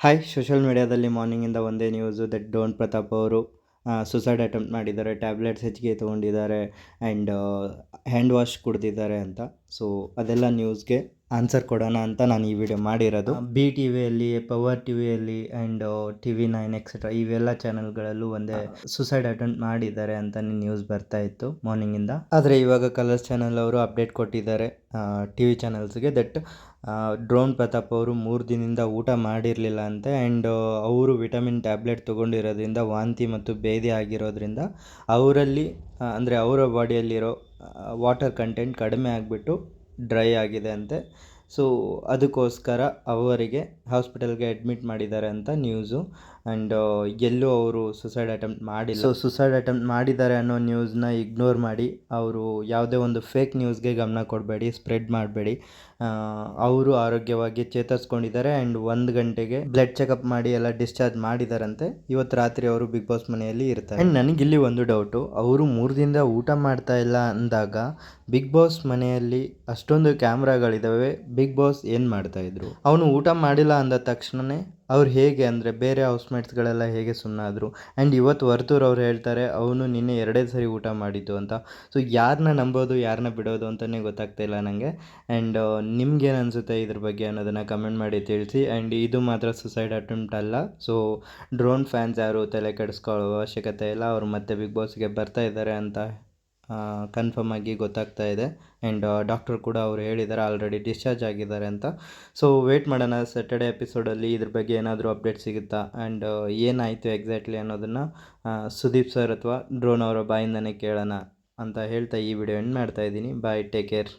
Hi social ಮೀಡಿಯಾದಲ್ಲಿ ಮಾರ್ನಿಂಗಿಂದ ಒಂದೇ news that done Pratap ಅವರು ಸುಸೈಡ್ ಅಟೆಂಪ್ಟ್ ಮಾಡಿದ್ದಾರೆ ಟ್ಯಾಬ್ಲೆಟ್ಸ್ ಹೆಚ್ಚಿಗೆ ತೊಗೊಂಡಿದ್ದಾರೆ ಆ್ಯಂಡ್ ಹ್ಯಾಂಡ್ ವಾಶ್ ಕುಡ್ದಿದ್ದಾರೆ ಅಂತ. ಸೊ ಅದೆಲ್ಲ ನ್ಯೂಸ್ಗೆ ಆನ್ಸರ್ ಕೊಡೋಣ ಅಂತ ನಾನು ಈ ವಿಡಿಯೋ ಮಾಡಿರೋದು. ಬಿ ಟಿ ವಿಯಲ್ಲಿ ಪವರ್ ಟಿ ವಿಯಲ್ಲಿ and T V nine etcetera ಇವೆಲ್ಲ ಚಾನಲ್ಗಳಲ್ಲೂ ಒಂದೇ ಸುಸೈಡ್ ಅಟೆಂಪ್ಟ್ ಮಾಡಿದ್ದಾರೆ ಅಂತ ನ್ಯೂಸ್ ಬರ್ತಾ ಇತ್ತು ಮಾರ್ನಿಂಗಿಂದ ಆದರೆ ಇವಾಗ ಕಲರ್ಸ್ ಚಾನಲ್ ಅವರು ಅಪ್ಡೇಟ್ ಕೊಟ್ಟಿದ್ದಾರೆ ಟಿ ವಿ ಚಾನಲ್ಸ್ಗೆ ದಟ್ ಡ್ರೋನ್ ಪ್ರತಾಪ್ ಅವರು ಮೂರು ದಿನದಿಂದ ಊಟ ಮಾಡಿರಲಿಲ್ಲ ಅಂತೆ ಆ್ಯಂಡ್ ಅವರು ವಿಟಮಿನ್ ಟ್ಯಾಬ್ಲೆಟ್ ತೊಗೊಂಡಿರೋದ್ರಿಂದ ವಾಂತಿ ಮತ್ತು ಬೇದಿ ಆಗಿರೋದ್ರಿಂದ ಅವರಲ್ಲಿ ಅಂದರೆ ಅವರ ಬಾಡಿಯಲ್ಲಿರೋ ವಾಟರ್ ಕಂಟೆಂಟ್ ಕಡಿಮೆ ಆಗಿಬಿಟ್ಟು ಡ್ರೈ ಆಗಿದೆ ಅಂತೆ. ಸೊ ಅದಕ್ಕೋಸ್ಕರ ಅವರಿಗೆ ಹಾಸ್ಪಿಟಲ್ಗೆ ಅಡ್ಮಿಟ್ ಮಾಡಿದ್ದಾರೆ ಅಂತ ನ್ಯೂಸು ಆ್ಯಂಡ್ ಎಲ್ಲೂ ಅವರು ಸುಸೈಡ್ ಅಟೆಂಪ್ಟ್ ಮಾಡಿಲ್ಲ. ಸೊ ಸುಸೈಡ್ ಅಟೆಂಪ್ಟ್ ಮಾಡಿದ್ದಾರೆ ಅನ್ನೋ ನ್ಯೂಸ್ನ ಇಗ್ನೋರ್ ಮಾಡಿ, ಅವರು ಯಾವುದೇ ಒಂದು ಫೇಕ್ ನ್ಯೂಸ್ಗೆ ಗಮನ ಕೊಡಬೇಡಿ ಸ್ಪ್ರೆಡ್ ಮಾಡಬೇಡಿ. ಅವರು ಆರೋಗ್ಯವಾಗಿ ಚೇತರಿಸ್ಕೊಂಡಿದ್ದಾರೆ ಆ್ಯಂಡ್ ಒಂದು ಗಂಟೆಗೆ ಬ್ಲಡ್ ಚೆಕಪ್ ಮಾಡಿ ಎಲ್ಲ ಡಿಸ್ಚಾರ್ಜ್ ಮಾಡಿದಾರಂತೆ. ಇವತ್ತು ರಾತ್ರಿ ಅವರು ಬಿಗ್ ಬಾಸ್ ಮನೆಯಲ್ಲಿ ಇರ್ತಾರೆ. ಆ್ಯಂಡ್ ನನಗಿಲ್ಲಿ ಒಂದು ಡೌಟು ಅವರು ಮೂರು ದಿನದ ಊಟ ಮಾಡ್ತಾ ಇಲ್ಲ ಅಂದಾಗ ಬಿಗ್ ಬಾಸ್ ಮನೆಯಲ್ಲಿ ಅಷ್ಟೊಂದು ಕ್ಯಾಮ್ರಾಗಳಿದ್ದಾವೆ ಬಿಗ್ ಬಾಸ್ ಏನು ಮಾಡ್ತಾಯಿದ್ರು ಅವನು ಊಟ ಮಾಡಿಲ್ಲ ಅಂದ ತಕ್ಷಣನೇ ಅವ್ರು ಹೇಗೆ ಅಂದರೆ ಬೇರೆ ಹೌಸ್ಮೇಟ್ಸ್ಗಳೆಲ್ಲ ಹೇಗೆ ಸುಮ್ಮನಾದ್ರು ಆ್ಯಂಡ್ ಇವತ್ತು ವರ್ತೂರ್ ಅವ್ರು ಹೇಳ್ತಾರೆ, ಅವನು ನಿನ್ನೆ ಎರಡೇ ಸರಿ ಊಟ ಮಾಡಿದ್ದು ಅಂತ. ಸೊ ಯಾರನ್ನ ನಂಬೋದು ಯಾರನ್ನ ಬಿಡೋದು ಅಂತಲೇ ಗೊತ್ತಾಗ್ತಾ ಇಲ್ಲ ನನಗೆ ಆ್ಯಂಡ್ ನಿಮ್ಗೇನು ಅನಿಸುತ್ತೆ ಇದ್ರ ಬಗ್ಗೆ ಅನ್ನೋದನ್ನು ಕಮೆಂಟ್ ಮಾಡಿ ತಿಳಿಸಿ. ಆ್ಯಂಡ್ ಇದು ಮಾತ್ರ ಸುಸೈಡ್ ಅಟೆಂಪ್ಟ್ ಅಲ್ಲ. ಸೊ ಡ್ರೋನ್ ಫ್ಯಾನ್ಸ್ ಯಾರು ತಲೆ ಕೆಡಿಸ್ಕೊಳ್ಳೋ ಅವಶ್ಯಕತೆ ಇಲ್ಲ. ಅವರು ಮತ್ತೆ ಬಿಗ್ ಬಾಸ್ಗೆ ಬರ್ತಾ ಇದ್ದಾರೆ ಅಂತ ಕನ್ಫರ್ಮ್ ಆಗಿ ಗೊತ್ತಾಗ್ತಾ ಇದೆ. ಆ್ಯಂಡ್ ಡಾಕ್ಟರ್ ಕೂಡ ಅವರು ಹೇಳಿದ್ದಾರೆ ಆಲ್ರೆಡಿ ಡಿಸ್ಚಾರ್ಜ್ ಆಗಿದ್ದಾರೆ ಅಂತ. ಸೊ ವೇಟ್ ಮಾಡೋಣ. ಸ್ಯಾಟರ್ಡೆ ಎಪಿಸೋಡಲ್ಲಿ ಇದ್ರ ಬಗ್ಗೆ ಏನಾದರೂ ಅಪ್ಡೇಟ್ ಸಿಗುತ್ತಾ? ಆ್ಯಂಡ್ ಏನಾಯಿತು ಎಕ್ಸಾಕ್ಟ್ಲಿ ಅನ್ನೋದನ್ನು ಸುದೀಪ್ ಸರ್ ಅಥವಾ ಡ್ರೋನ್ ಅವರ ಬಾಯಿಂದನೇ ಕೇಳೋಣ ಅಂತ ಹೇಳ್ತಾ ಈ ವಿಡಿಯೋ ಎಂಡ್ ಮಾಡ್ತಾ ಇದ್ದೀನಿ. Bye take care